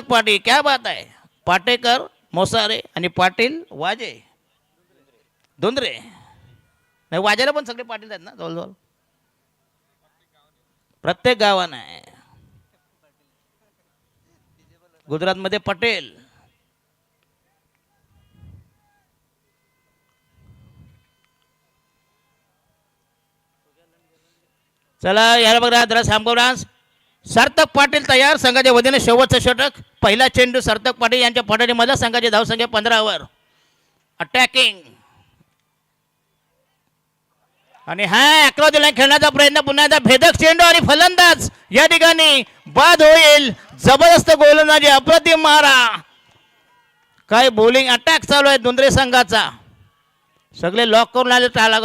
पाटील क्या बात आहे? पाटेकर मोसारे आणि पाटील वाजे. धुंद्रे. नाही वाजेला पण सगळे पाटील आहेत ना जवळजवळ? प्रत्येक गावानं आहे. गुजरातमध्ये पटेल. चला याला बघा जरा थांबव डान्स. सार्थक पाटील तयार संघाच्या वतीने शेवटचं षटक. पहिला चेंडू सार्थक पाटील यांच्या फटाडीमध्ये संघाची धावसंख्या पंधरावर अटॅकिंग आणि हा अकरा लाईन खेळण्याचा प्रयत्न पुन्हा एकदा भेदक चेंडू आणि फलंदाज. या ठिकाणी बाद होईल. जबरदस्त गोलंदाजी अप्रतिम मारा. काय बॉलिंग अटॅक चालू आहे दुंदरे संघाचा. सगळे लॉक करून आले टाळा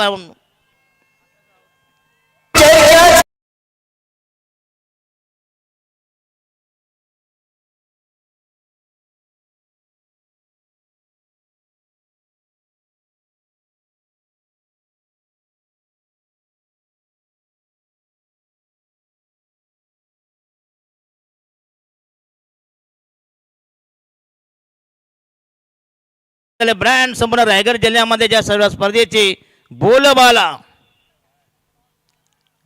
ब्रँड संपूर्ण रायगड जिल्ह्यामध्ये ज्या सर्व स्पर्धेची बोलबाला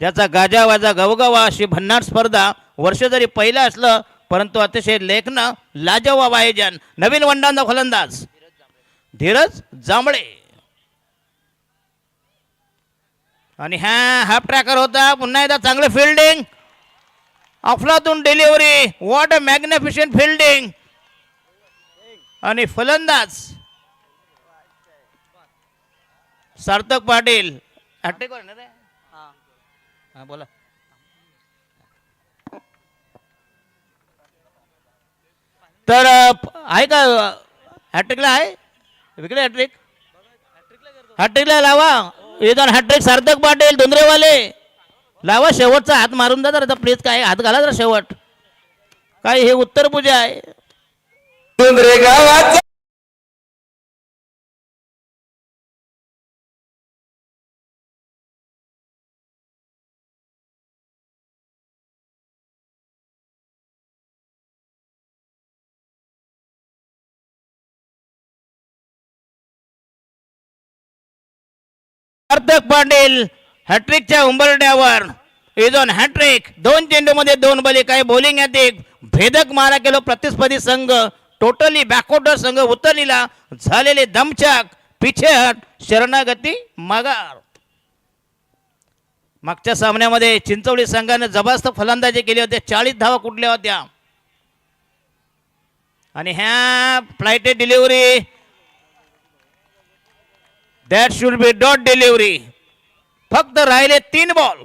ज्याचा गाजावाजा गवगवा अशी भन्नाट स्पर्धा वर्ष जरी पहिलं असलं परंतु अतिशय लेखनं लाजवाब आयोजन नवीन वंडांचा फलंदाज धीरज जांभळे. आणि हा हाफ ट्रॅकर होता. पुन्हा एकदा चांगलं फिल्डिंग अफलातून delivery what a magnificent fielding आणि फलंदाज सार्थक पाटील. रे हा. बोला. तर आहे का हॅट्रिकला आहे? विकडे हॅट्रिक. हॅट्रिकला लावा. इथून हॅट्रिक सार्थक पाटील धुंद्रेवाले. लावा शेवटचा हात मारून जा जरा प्लीज काय हात घाला जरा शेवट. काय हे उत्तर पूजा आहे. सार्थक पाटील हॅट्रिकच्या उंबरड्यावर इजोन हॅट्रिक दोन चेंडूमध्ये दोन बली काही बॉलिंग येते भेदक मारा केलो प्रतिस्पर्धी संघ. टोटली बॅकवर्डर संघ उतरलेला. झालेले दमछाक. पिछेहट शरणागती मागार मागच्या सामन्यामध्ये चिंचवडी संघाने जबरदस्त फलंदाजी केली होती. चाळीस धावा कुठल्या होत्या? आणि ह्या फ्लाईटे delivery that should be dot delivery फक्त राहिले तीन बॉल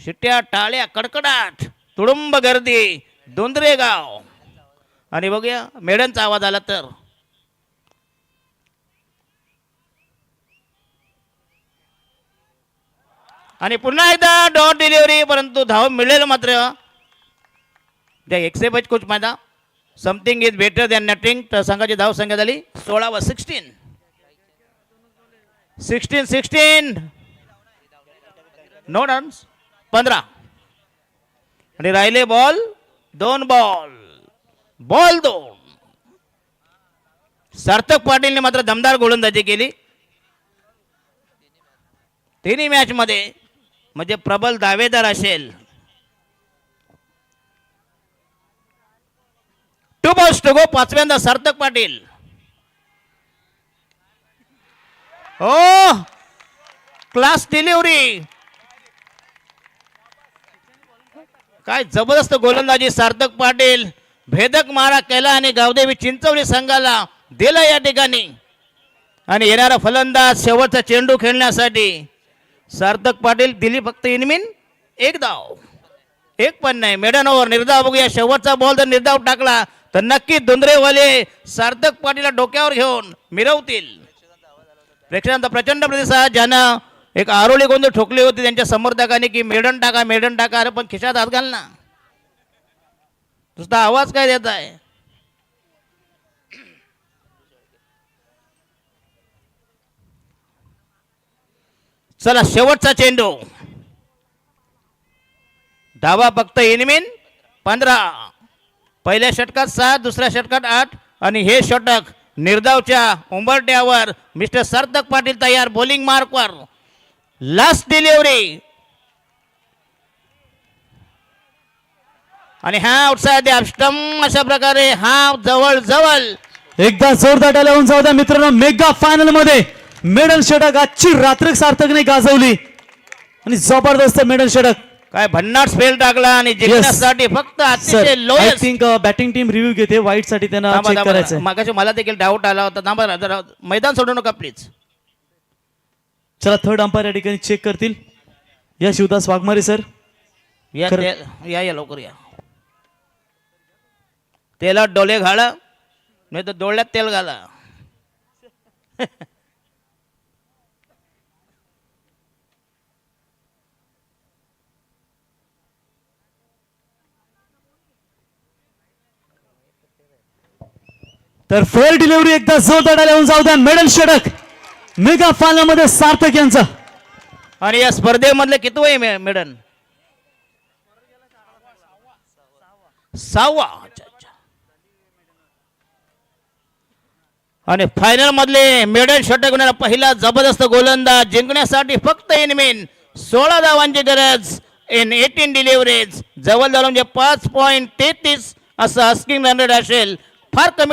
शिट्ट्या टाळ्या कडकडाट तुडुंब गर्दी दोंदरे गाव. आणि बघूया मेडनचा आवाज आला तर. आणि पुन्हा एकदा डॉट डिलिव्हरी परंतु धाव मिळेल मात्र. त्या एक्सेपच कोच माझा. Something is better than nothing तर संघाची धाव संख्या झाली सोळा व sixteen sixteen sixteen no runs पंधरा. आणि राहिले बॉल दोन बॉल बॉल दोन. सार्थक पाटीलने मात्र दमदार गोलंदाजी केली. तिन्ही मॅच मध्ये म्हणजे प्रबल दावेदार असेल. टू बॉल्स टू गो पाचव्यांदा सार्थक पाटील. हो क्लास डिलिव्हरी. काय जबरदस्त गोलंदाजी सार्थक पाटील. भेदक मारा केला आणि गावदेवी चिंचवली संघाला दिला या ठिकाणी. आणि येणारा फलंदाज शेवटचा चेंडू खेळण्यासाठी. सार्थक पाटील दिली फक्त इनमिन एक धाव. एक पण नाही मेडन ओव्हर निर्धाव बघूया. शेवटचा बॉल जर निर्धाव टाकला तर नक्की धुंद्रेवाले सार्थक पाटीलला डोक्यावर घेऊन मिरवतील. प्रेक्षकांचा प्रचंड प्रतिसाद ज्यानं एक आरोळी गोंधळ ठोकली होती त्यांच्या समर्थकाने की मेडन टाका मेडन टाका अरे पण खिशात हात घाल ना. तुझा आवाज काय देत आहे? चला शेवटचा चेंडू. धावा फक्त इनमिन पंधरा. पहिल्या षटकात सात दुसऱ्या षटकात आठ आणि हे षटक निर्धावच्या उंबरट्यावर मिस्टर सार्थक पाटील तयार बॉलिंग मार्कवर लास्ट डिलिव्हरी आणि हा आउटसाईड अष्टम अशा प्रकारे हा जवळ जवळ एकदा जोरदार टाळ्या होऊन जाऊ द्या. मित्रांनो मेगा फायनलमध्ये मेडल षटक आजची रात्र सार्थकने गाजवली. आणि जबरदस्त मेडल षटक. काय भन्नाट स्पेल टाकला आणि जिंकण्यासाठी फक्त अतिशय I lowest think batting team review घेते वाईटसाठी त्यांना चेक करायचं मागाशी मला देखील डाऊट आला होता. थांबा ना, जरा मैदान सोडू नका प्लीज चला थर्ड अंपायर या ठिकाणी चेक करतील. या शिवदास वाघमारे सर या खरं- ते- या या लवकर या. तेलात डोले घाला नाही तर डोळ्यात तेल घाला. तर फेअर डिलिव्हरी एकदा जोरदार टाळ्या जाऊ द्या. मेडल षटक. मेगा फायनलमध्ये सार्थक यांचा. आणि या स्पर्धेमधले किती वय मे- मेडन सहावा. अच्छा, अच्छा. आणि फायनल मधले मेडल षटक होणारा पहिला जबरदस्त गोलंदाज जिंकण्यासाठी फक्त इनमेन सोळा धावांची गरज इन एटीन डिलिव्हरीज जवळ म्हणजे पाच पॉईंट तेहतीस असं अस्किंग रन रेट असेल. फार कमी